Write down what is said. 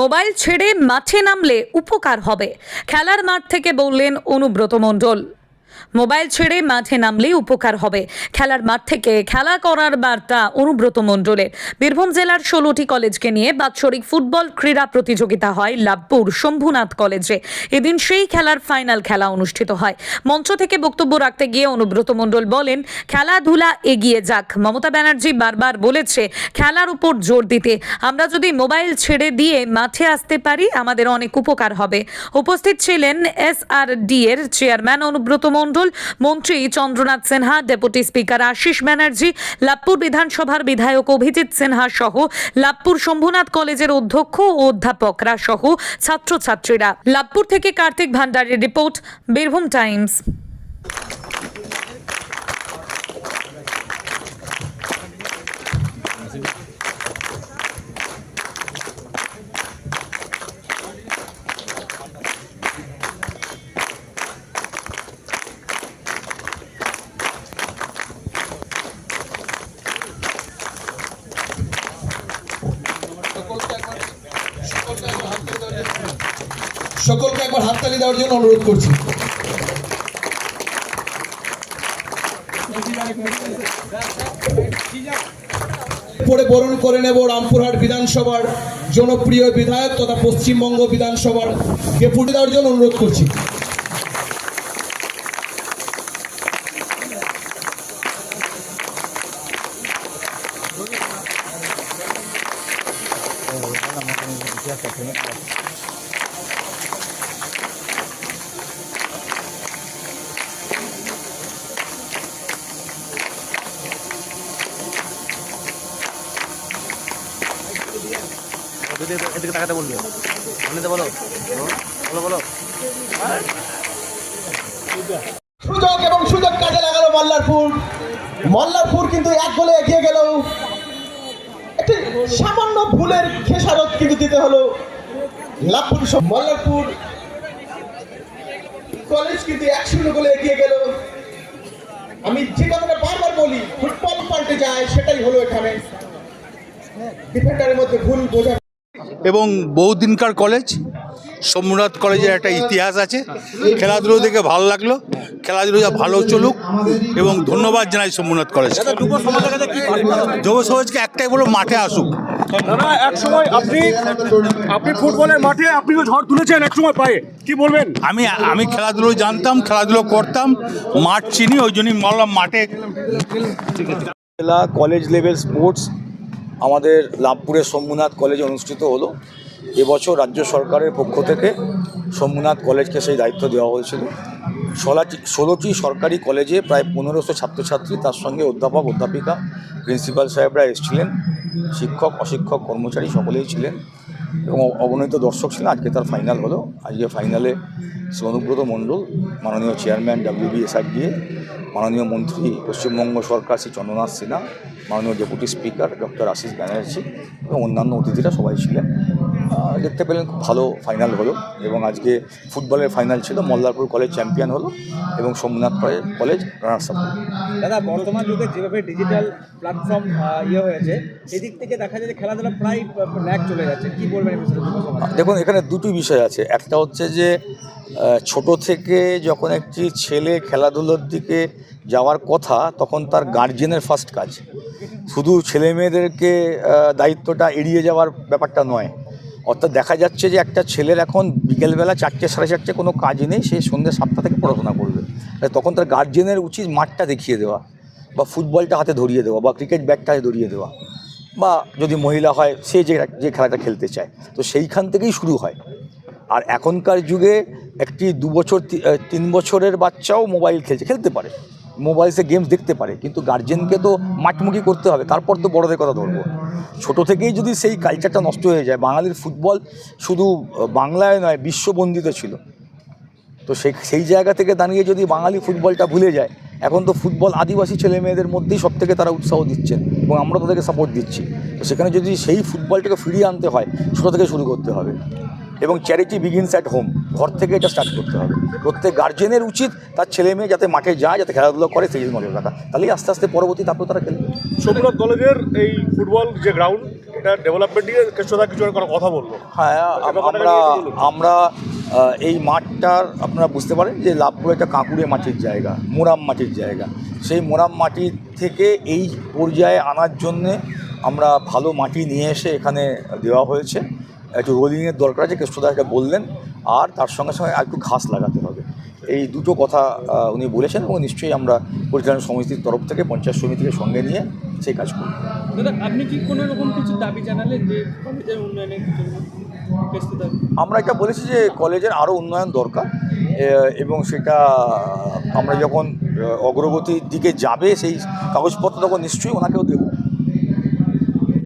Mobile ছেড়ে মাঠে নামলে উপকার হবে। খেলার মাঠ থেকে বললেন অনুব্রত মণ্ডল। মোবাইল ছেড়ে মাঠে নামলেই উপকার হবে। খেলার মাঠ থেকে খেলা করার বার্তা অনুব্রত মণ্ডলের। বীরভূম জেলার ষোলোটি কলেজকে নিয়ে বাৎসরিক ফুটবল ক্রীড়া প্রতিযোগিতা হয় লাভপুর শম্ভুনাথ কলেজে। এদিন সেই খেলার ফাইনাল খেলা অনুষ্ঠিত হয়। মঞ্চ থেকে বক্তব্য রাখতে গিয়ে অনুব্রত মণ্ডল বলেন, খেলাধুলা এগিয়ে যাক। মমতা ব্যানার্জি বারবার বলেছে, খেলার উপর জোর দিতে। আমরা যদি মোবাইল ছেড়ে দিয়ে মাঠে আসতে পারি, আমাদের অনেক উপকার হবে। উপস্থিত ছিলেন এস আর ডি এর চেয়ারম্যান অনুব্রত মণ্ডল। মন্ত্রী চন্দ্রনাথ সিনহা, ডেপুটি স্পিকার আশিস ব্যানার্জি লাভপুর বিধানসভার বিধায়ক অভিজিৎ সিনহা সহ লাভপুর শম্ভুনাথ কলেজের অধ্যক্ষ ও অধ্যাপকরা সহ ছাত্রছাত্রীরা। লাভপুর থেকে কার্তিক ভান্ডারের রিপোর্ট, বীরভূম টাইমস। সকলকে একবার হাততালি দেওয়ার জন্য অনুরোধ করছি। পরে বরণ করে নেব রামপুরহাট বিধানসভার জনপ্রিয় বিধায়ক তথা পশ্চিমবঙ্গ বিধানসভার ডেপুটি দেওয়ার জন্য অনুরোধ করছি। এদিকে এদিকে তাকাতে বলবে। এমনিতে বলো। বলো বলো। সুযোগ এবং সুযোগ কাজে লাগালো মল্লারপুর। মল্লারপুর কিন্তু এক গোলে এগিয়ে গেল একটি সামান্য ভুলের খেসারত কিন্তু দিতে হলো। লাভপুর মল্লারপুর কলেজ কিন্তু এক শূন্য গোলে এগিয়ে গেল। আমি যে কথাটা বারবার বলি ফুটবল পাল্টে যায়, সেটাই হলো এখানে। ডিফেন্ডারের মধ্যে ভুল বোঝা এবং বহুদিনকার কলেজ সোমনাথ কলেজের একটা ইতিহাস আছে। খেলাধুলো দেখে ভালো লাগল খেলাধুলো যা ভালো চলুক এবং ধন্যবাদ জানাই সোমনাথ কলেজ যুব সমাজকে একটাই বলো মাঠে আসুক। আপনি আপনি ফুটবলের মাঠে আপনি তো ঝড় তুলেছেন এক সময় পায়ে। কি বলবেন? আমি আমি খেলাধুলো জানতাম খেলাধুলো করতাম মাঠ চিনি ওই জন্যই বললাম মাঠে। জেলা কলেজ লেভেল স্পোর্টস আমাদের লাভপুরের সোমনাথ কলেজে অনুষ্ঠিত হলো। এবছর রাজ্য সরকারের পক্ষ থেকে সোমনাথ কলেজকে সেই দায়িত্ব দেওয়া হয়েছিল। ষোলাটি ষোলোটি সরকারি কলেজে প্রায় পনেরোশো ছাত্রছাত্রী তার সঙ্গে অধ্যাপক, অধ্যাপিকা, প্রিন্সিপাল সাহেবরা এসেছিলেন। শিক্ষক, অশিক্ষক, কর্মচারী সকলেই ছিলেন এবং অগণিত দর্শক ছিলেন। আজকে তার ফাইনাল হলো। আজকে ফাইনালে শ্রী অনুব্রত মণ্ডল, মাননীয় চেয়ারম্যান ডাব্লিউবিএসআইডিএ মাননীয় মন্ত্রী, পশ্চিমবঙ্গ সরকার শ্রী চন্দ্রনাথ সিনহা, মাননীয় deputy speaker doctor Ashis Banerjee এবং অন্যান্য অতিথিরা সবাই ছিলেন। দেখতে পেলেন খুব ভালো ফাইনাল হলো এবং আজকে ফুটবলের ফাইনাল ছিল মল্লারপুর কলেজ চ্যাম্পিয়ন হলো এবং Somnath college college runners up দাদা বর্তমান যুগে যেভাবে ডিজিটাল প্ল্যাটফর্ম ইয়ে হয়েছে সেদিক থেকে দেখা যায় যে খেলাধুলা প্রায় ল্যাক চলে যাচ্ছে। কি বলবেন দেখুন এখানে দুটি বিষয় আছে। একটা হচ্ছে যে ছোট থেকে যখন একটি ছেলে খেলাধুলোর দিকে যাওয়ার কথা তখন তার গার্জেনের ফার্স্ট কাজ। শুধু ছেলে মেয়েদেরকে দায়িত্বটা এড়িয়ে যাওয়ার ব্যাপারটা নয়। অর্থাৎ দেখা যাচ্ছে যে একটা ছেলের এখন বিকেলবেলা চারটে, সাড়ে চারটে কোনো কাজ নেই, সে সন্ধ্যে সাতটা থেকে পড়াশোনা করবে। তখন তার গার্জেনের উচিত মাঠটা দেখিয়ে দেওয়া, বা ফুটবলটা হাতে ধরিয়ে দেওয়া, বা ক্রিকেট ব্যাটটা হাতে ধরিয়ে দেওয়া, বা যদি মহিলা হয়, সে যে যে খেলাটা খেলতে চায়। তো সেইখান থেকেই শুরু হয়। আর এখনকার যুগে একটি দু বছর তিন বছরের বাচ্চাও মোবাইল খেলছে, খেলতে পারে। মোবাইলসে গেমস দেখতে পারে, কিন্তু গার্জেনকে তো মাঠমুখী করতে হবে, তারপর তো বড়দের কথা ধরবো। ছোট থেকেই যদি সেই কালচারটা নষ্ট হয়ে যায়, বাঙালির ফুটবল শুধু বাংলায় নয়, বিশ্ববন্দিত ছিল। তো সেই সেই জায়গা থেকে দাঁড়িয়ে যদি বাঙালি ফুটবলটা ভুলে যায়, এখন তো ফুটবল আদিবাসী ছেলে মেয়েদের মধ্যেই সব থেকে তারা উৎসাহ দিচ্ছেন এবং আমরা তাদেরকে সাপোর্ট দিচ্ছি। তো সেখানে যদি সেই ফুটবলটাকে ফিরিয়ে আনতে হয়, ছোটো থেকে শুরু করতে হবে। এবং চ্যারিটি বিগিনস অ্যাট হোম ঘর থেকে এটা স্টার্ট করতে হবে। প্রত্যেক গার্জেনের উচিত তার ছেলে মেয়ে যাতে মাঠে যায় যাতে খেলাধুলো করে সেই নজর রাখা। তাহলেই আস্তে আস্তে পরবর্তী তারপর তারা খেলবে। সোমনাথ কলেজের এই ফুটবল যে গ্রাউন্ড এটা ডেভেলপমেন্ট নিয়ে কেষ্টদা কিছু একটা কথা বলল? হ্যাঁ আম- আমরা আমরা এই মাঠটার আপনারা বুঝতে পারেন যে লাভপুর একটা কাঁকুড়ে মাটির জায়গা মোরাম মাটির জায়গা। সেই মোরাম মাটির থেকে এই পর্যায়ে আনার জন্যে আমরা ভালো মাটি নিয়ে এসে এখানে দেওয়া হয়েছে। একটু রোলিংয়ের দরকার আছে কেষ্টদা এটা বললেন আর তার সঙ্গে সঙ্গে আর একটু ঘাস লাগাতে হবে। এই দুটো কথা উনি বলেছেন এবং নিশ্চয়ই আমরা পরিচালনা সমিতির তরফ থেকে পঞ্চায়েত সমিতিকে সঙ্গে নিয়ে সেই কাজ করব। দাদা আপনি কি কোনো রকম কিছু দাবি জানালেন যে কলেজের উন্নয়নের আমরা এটা বলেছি যে কলেজের আরও উন্নয়ন দরকার এবং সেটা আমরা যখন অগ্রগতির দিকে যাবে সেই কাগজপত্র তখন নিশ্চয়ই ওনাকেও দেবো